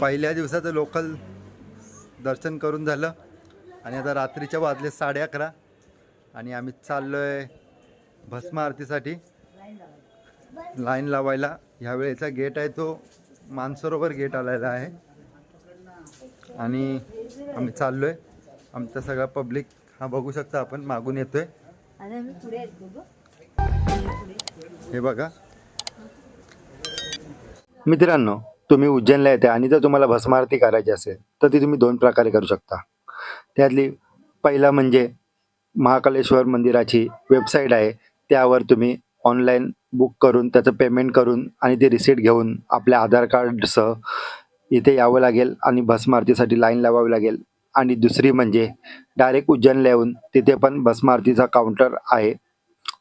पहिल्या दिवसाचं लोकल दर्शन करून झालं. आणि आता रात्रीच्या वाजले साडे अकरा. आणि आम्ही चाललो आहे भस्म आरतीसाठी. लाईन लावायला. ह्या वेळेचा गेट आहे तो मानसरोवर गेट आलेला आहे. आणि आम्ही चाललो आहे आमचा सगळा पब्लिक हा बघू शकता आपण. मागून येतोय. हे बघा. मित्रांनो तुम्ही उज्जैनला येते आणि जर तुम्हाला भस्मारती करायची असेल तर ती तुम्ही दोन प्रकारे करू शकता. त्यातली पहिला म्हणजे महाकालेश्वर मंदिराची वेबसाईट आहे. त्यावर तुम्ही ऑनलाईन बुक करून त्याचं पेमेंट करून आणि ते रिसीट घेऊन आपल्या आधार कार्डसह इथे यावं लागेल आणि भस्मारतीसाठी लाईन लावावी लागेल. आणि दुसरी म्हणजे डायरेक्ट उज्जैनला येऊन तिथे पण भस्मारतीचा काउंटर आहे.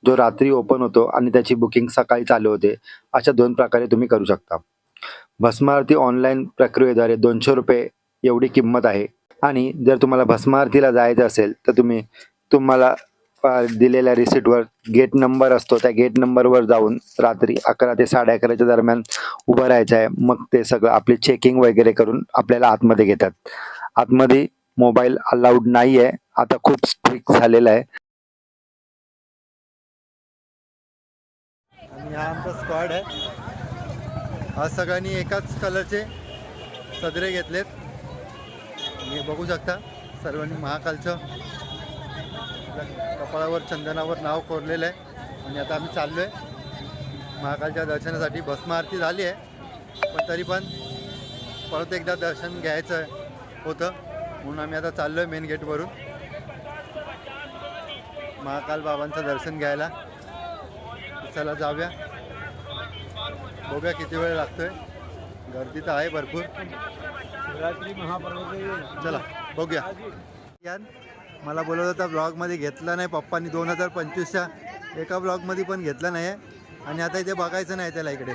जो रात्री ओपन होतो आणि त्याची बुकिंग सकाळी चालू होते. अशा दोन प्रकारे तुम्ही करू शकता. भस्म आरती ऑनलाईन प्रक्रियेद्वारे दोनशे रुपये एवढी किंमत आहे. आणि जर तुम्हाला भस्म आरतीला जायचं असेल तर तुम्ही तुम्हाला दिलेल्या रिसिटवर गेट नंबर असतो. त्या गेट नंबरवर जाऊन रात्री अकरा ते साडे अकराच्या दरम्यान उभं राहायचं आहे. मग ते सगळं आपली चेकिंग वगैरे करून आपल्याला आतमध्ये घेतात. आतमध्ये मोबाईल अलाउड नाही आहे आता खूप स्ट्रिक्ट झालेलं आहे. आमचा स्क्वॉड आहे. आज सगळ्यांनी एकाच कलरचे सदरे घेतलेत. तुम्ही बघू शकता सर्वांनी महाकालचं कपाळावर चंदनावर नाव कोरलेलं आहे. आणि आता आम्ही चाललो आहे महाकालच्या दर्शनासाठी भस्म आरती झाली आहे. पण तरी पण परत एकदा दर्शन घ्यायचं होतं. म्हणून आम्ही आता चाललो आहे मेन गेटवरून महाकाल बाबांचं दर्शन घ्यायला. चला जाऊया. बघूया किती वेळ लागतोय. गर्दी तर आहे भरपूर. चला बघूया. यान मला बोलत होता ब्लॉगमध्ये घेतला नाही पप्पांनी दोन हजार पंचवीसच्या एका ब्लॉगमध्ये पण घेतला नाही आणि आता इथे बघायचं नाही त्याला इकडे.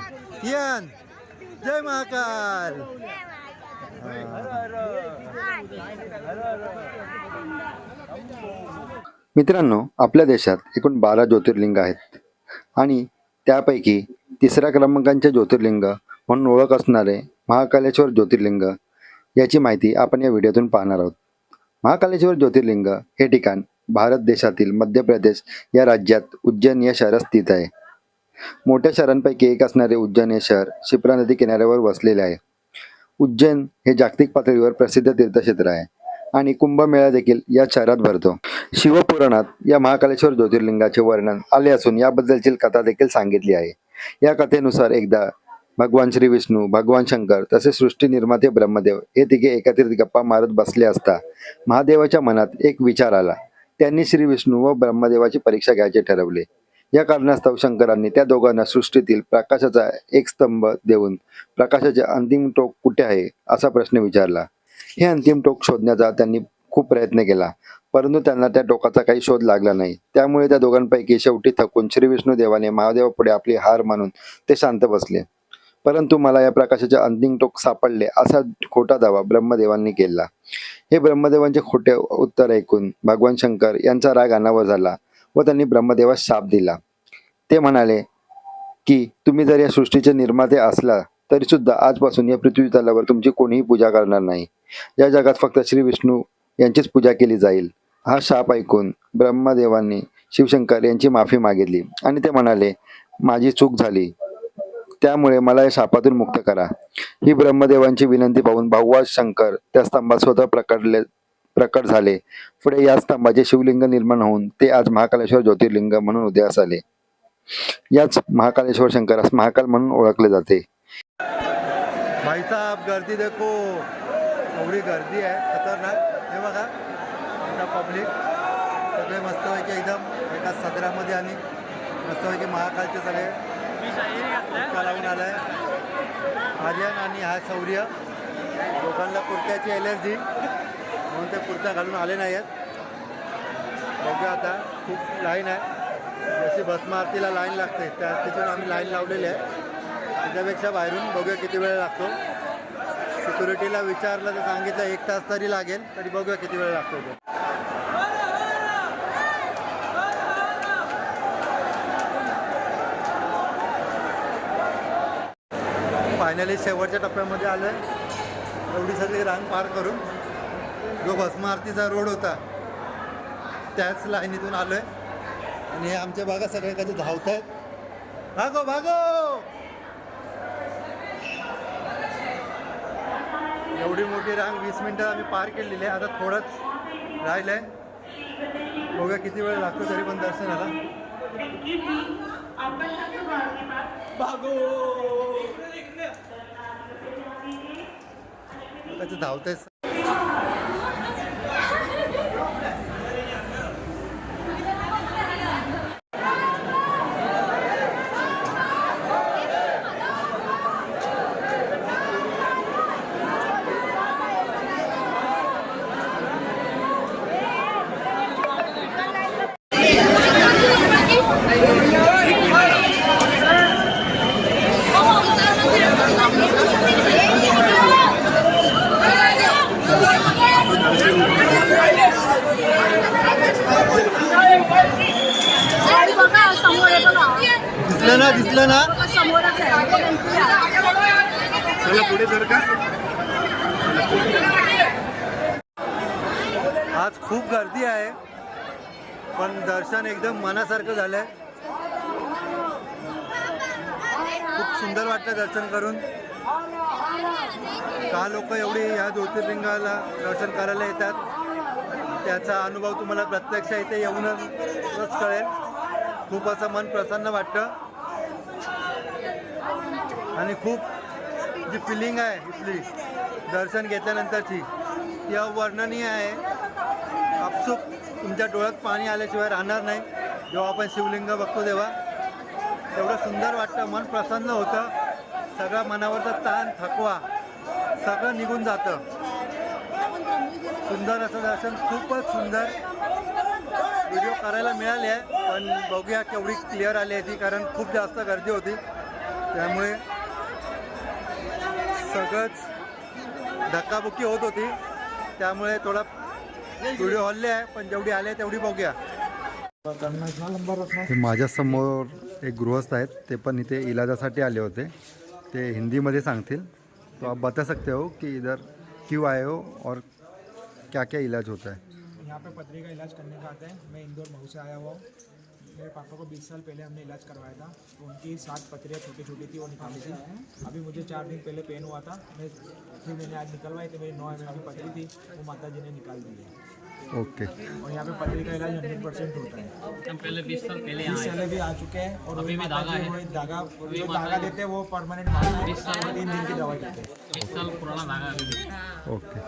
यान जय महाकाल. मित्रांनो आपल्या देशात एकूण बारा ज्योतिर्लिंग आहेत. आणि त्यापैकी तिसऱ्या क्रमांकांचे ज्योतिर्लिंग म्हणून ओळख असणारे महाकालेश्वर ज्योतिर्लिंग याची माहिती आपण या व्हिडिओतून पाहणार आहोत. महाकालेश्वर ज्योतिर्लिंग हे ठिकाण भारत देशातील मध्य प्रदेश या राज्यात उज्जैन या शहरात स्थित आहे. मोठ्या शहरांपैकी एक असणारे उज्जैन हे शहर शिप्रा नदी किनाऱ्यावर वसलेले आहे. उज्जैन हे जागतिक पातळीवर प्रसिद्ध तीर्थक्षेत्र आहे आणि कुंभमेळा देखील या शहरात भरतो. शिवपुराणात या महाकालेश्वर ज्योतिर्लिंगाचे वर्णन आले असून याबद्दलची कथा देखील सांगितली आहे. या कथेनुसार एकदा भगवान श्री विष्णू भगवान शंकर तसेच सृष्टी निर्माते ब्रह्मदेव हे तिघे एकत्रित गप्पा मारत बसले असता महादेवाच्या मनात एक विचार आला. त्यांनी श्री विष्णू व ब्रह्मदेवाची परीक्षा घ्यायचे ठरवले. या कारणास्तव शंकरांनी त्या दोघांना सृष्टीतील प्रकाशाचा एक स्तंभ देऊन प्रकाशाचे अंतिम टोक कुठे आहे असा प्रश्न विचारला. हे अंतिम टोक शोधण्याचा त्यांनी खूप प्रयत्न केला. परंतु त्यांना त्या टोकाचा काही शोध लागला नाही. त्यामुळे त्या दोघांपैकी शेवटी थकून श्री विष्णू देवाने महादेवापुढे आपली हार मानून ते शांत बसले. परंतु मला या प्रकाशाचे अंतिम टोक सापडले असा खोटा दावा ब्रह्मदेवांनी केला. हे ब्रह्मदेवांचे खोटे उत्तर ऐकून भगवान शंकर यांचा राग अनावर झाला व त्यांनी ब्रह्मदेवास शाप दिला. ते म्हणाले की तुम्ही जर या सृष्टीचे निर्माते असला तरी सुद्धा आजपासून या पृथ्वी तलावर तुमची कोणीही पूजा करणार नाही. या जगात फक्त श्री विष्णू यांचीच पूजा केली जाईल. हा शाप ऐकून ब्रह्मदेवांनी शिवशंकर यांची माफी मागितली. आणि ते म्हणाले माझी चूक झाली. त्यामुळे मला या शापातून मुक्त करा. ही ब्रह्मदेवांची विनंती पाहून भाऊवाज शंकर त्या स्तंभात स्वतः प्रकटले प्रकट झाले. पुढे या स्तंभाचे शिवलिंग निर्माण होऊन ते आज महाकालेश्वर ज्योतिर्लिंग म्हणून उदयास आले. याच महाकालेश्वर शंकरास महाकाल म्हणून ओळखले जाते. भाई गर्दी देखो. एवढी गर्दी आहे खतरनाक. हे बघा. आता पब्लिक सगळे मस्तपैकी एकदम एका सदरामध्ये आणि मस्तपैकी महाकालचे सगळे हुक्का लावून आलाय. आर्यन आणि हा शौर्य. दोघांना कुर्त्याची एलर्जी म्हणून ते कुर्ता घालून आले नाही आहेत बघूया आता. खूप लाईन आहे. जशी भस्म आरतीला लाईन लागते त्या तिथून आम्ही लाईन लावलेली आहे. त्याच्यापेक्षा बाहेरून बघूया किती वेळ लागतो. सिक्युरिटीला विचारलं तर सांगितलं एक तास तरी लागेल तरी बघूया किती वेळ लागतो फायनली शेवटच्या टप्प्यामध्ये आलो आहे एवढी सगळी रांग पार करून जो भस्म आरतीचा रोड होता त्याच लाईनीतून आलो आहे आणि हे आमच्या भागात सगळे कधी धावत आहेत. भागो भागो! एवढी मोठी रांग वीस मिनटं आम्ही पार केलेली आहे. आता थोडंच राहिलं आहे बघा किती वेळ लागतो तरी पण दर्शनाला. कसं धावतंय. आणि बघा समोर आहे बघा दिसलं ना दिसलं ना. चला पुढे का. आज खूप गर्दी आहे पण दर्शन एकदम मनासारखं झालंय. खूप सुंदर वाटलं दर्शन करून. का लोक एवढी या ज्योतिर्लिंगाला दर्शन करायला येतात? त्याचा अनुभव तुम्हाला प्रत्यक्ष इथे येऊनच कळेल. खूप असं मन प्रसन्न वाटतं. आणि खूप जी फिलिंग आहे इथली दर्शन घेतल्यानंतरची ती अवर्णनीय आहे. आपसूक तुमच्या डोळ्यात पाणी आल्याशिवाय राहणार नाही. जेव्हा आपण शिवलिंग बघतो तेव्हा. एवढं सुंदर वाटतं मन प्रसन्न होतं. सगळा मनावरचा ताण थकवा सगळं निघून जातं. सुंदर असं दर्शन खूपच सुंदर. व्हिडिओ करायला मिळाले आहे पण बघूया केवढी क्लिअर आली आहे ती कारण खूप जास्त गर्दी होती. त्यामुळे सगळंच धक्काबुक्की होत होती. त्यामुळे थोडा व्हिडिओ हल्ले आहे पण जेवढी आले तेवढी बघूया. माझ्यासमोर एक गृहस्थ आहेत ते पण इथे इलाजासाठी आले होते. ते हिंदीमध्ये सांगतील. तो आप बता सकते हो कि इधर क्यों आए हो और क्या क्या इलाज होता है? यहाँ पे पथरी का इलाज करने का आता है। मैं इंदौर मऊ से आया हुआ हूँ। मेरे पापा को 20 साल पहले हमने इलाज करवाया था। तो उनकी सात पथरियाँ छोटी छोटी थी, वो निकाली थी। अभी मुझे चार दिन पहले पेन हुआ था। मैं फिर मैंने आज निकलवाई थी मेरी नौ एम की पथरी थी। वो माता जी ने निकाल दी है। ओके। और यहाँ पे पथरी का इलाज हंड्रेड परसेंट होता है। हम पहले बीस साल पहले बीस साल भी आ चुके हैं और अभी भी दागा धागा है। दागा धागा जो दागा धागा देते हैं वो परमानेंट बीस साल तीन दिन की दवाई देते हैं। बीस साल पुराना धागा ओके।